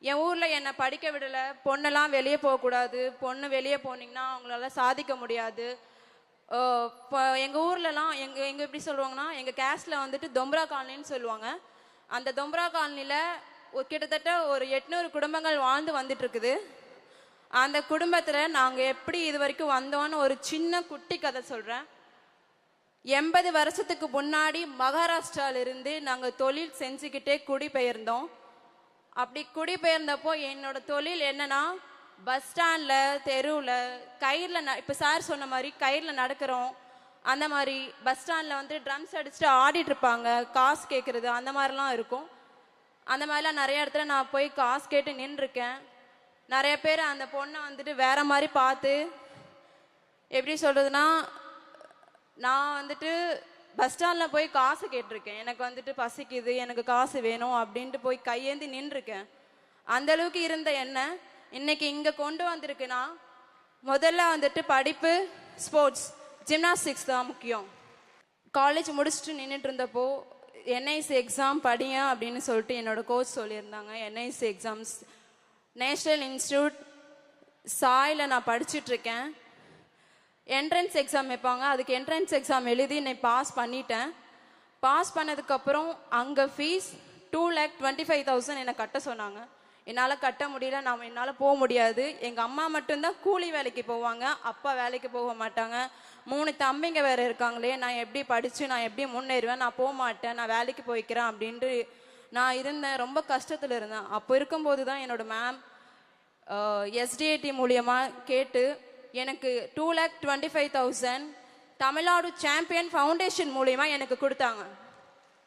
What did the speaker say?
என் ஊரில் என்னை படிக்க விடலை. பொண்ணெல்லாம் வெளியே போகக்கூடாது. பொண்ணு வெளியே போனீங்கன்னா அவங்களால சாதிக்க முடியாது. இப்போ எங்கள் ஊர்லலாம் எங்கள் எங்கள் எப்படி சொல்லுவாங்கன்னா எங்கள் கேஸ்டில் வந்துட்டு தொம்ரா காலனின்னு சொல்லுவாங்க. அந்த தொம்ரா காலனியில் ஒரு கிட்டத்தட்ட ஒரு எட்நூறு குடும்பங்கள் வாழ்ந்து வந்துட்டுருக்குது. அந்த குடும்பத்தில் நாங்கள் எப்படி இது வரைக்கும் வந்தோன்னு ஒரு சின்ன குட்டி கதை சொல்கிறேன் எண்பது வருஷத்துக்கு முன்னாடி மகாராஷ்டிராவிலிருந்து நாங்கள் தொழில் செஞ்சுக்கிட்டே குடிபெயர்ந்தோம். அப்படி குடிபெயர்ந்தப்போ என்னோட தொழில் என்னன்னா பஸ் ஸ்டாண்டில் தெருவில் கயிறில் ந இப்போ சார் சொன்ன மாதிரி கயிறில் நடக்கிறோம். அந்த மாதிரி பஸ் ஸ்டாண்டில் வந்து ட்ரம்ஸ் அடிச்சுட்டு ஆடிட்டு இருப்பாங்க. காசு கேட்குறது அந்த மாதிரிலாம் இருக்கும். அந்த மாதிரிலாம் நிறைய இடத்துல நான் போய் காசு கேட்டு நின்றுருக்கேன். நிறைய பேர் அந்த பொண்ணை வந்துட்டு வேற மாதிரி பார்த்து எப்படி சொல்கிறதுனா நான் வந்துட்டு பஸ் ஸ்டாண்டில் போய் காசு கேட்டிருக்கேன். எனக்கு வந்துட்டு பசிக்குது எனக்கு காசு வேணும் அப்படின்ட்டு போய் கையேந்தி நின்றுருக்கேன். அந்தளவுக்கு இருந்த என்ன? இன்னைக்கு இங்கே கொண்டு வந்திருக்குன்னா முதல்ல வந்துட்டு படிப்பு ஸ்போர்ட்ஸ் ஜிம்னாஸ்டிக்ஸ் தான் முக்கியம். காலேஜ் முடிச்சுட்டு நின்றுட்டு இருந்தப்போ என்ஐசி எக்ஸாம் படிங்க அப்படின்னு சொல்லிட்டு என்னோட கோச் சொல்லியிருந்தாங்க. NIC exams national institute soil நான் படிச்சுட்ருக்கேன் என்ட்ரன்ஸ் எக்ஸாம் வைப்பாங்க. அதுக்கு என்ட்ரன்ஸ் எக்ஸாம் எழுதி நான் பாஸ் பண்ணிட்டேன். பாஸ் பண்ணதுக்கப்புறம் அங்கே fees two lakh twenty five thousand என்னை கட்ட சொன்னாங்க. என்னால் கட்ட முடியல. நான் என்னால் போக முடியாது. எங்கள் அம்மா மட்டும்தான் கூலி வேலைக்கு போவாங்க. அப்பா வேலைக்கு போக மாட்டாங்க. மூணு தம்பிங்க வேறு இருக்காங்களே. நான் எப்படி படித்து நான் எப்படி முன்னேறுவேன்? நான் போக மாட்டேன். நான் வேலைக்கு போய்க்கிறேன் அப்படின்ட்டு நான் இருந்தேன். ரொம்ப கஷ்டத்தில் இருந்தேன். அப்போ இருக்கும்போது தான் என்னோட மேம் எஸ்டிஐடி மூலியமாக கேட்டு எனக்கு two lakh twenty five thousand Tamil Nadu champion foundation மூலிமா எனக்கு கொடுத்தாங்க.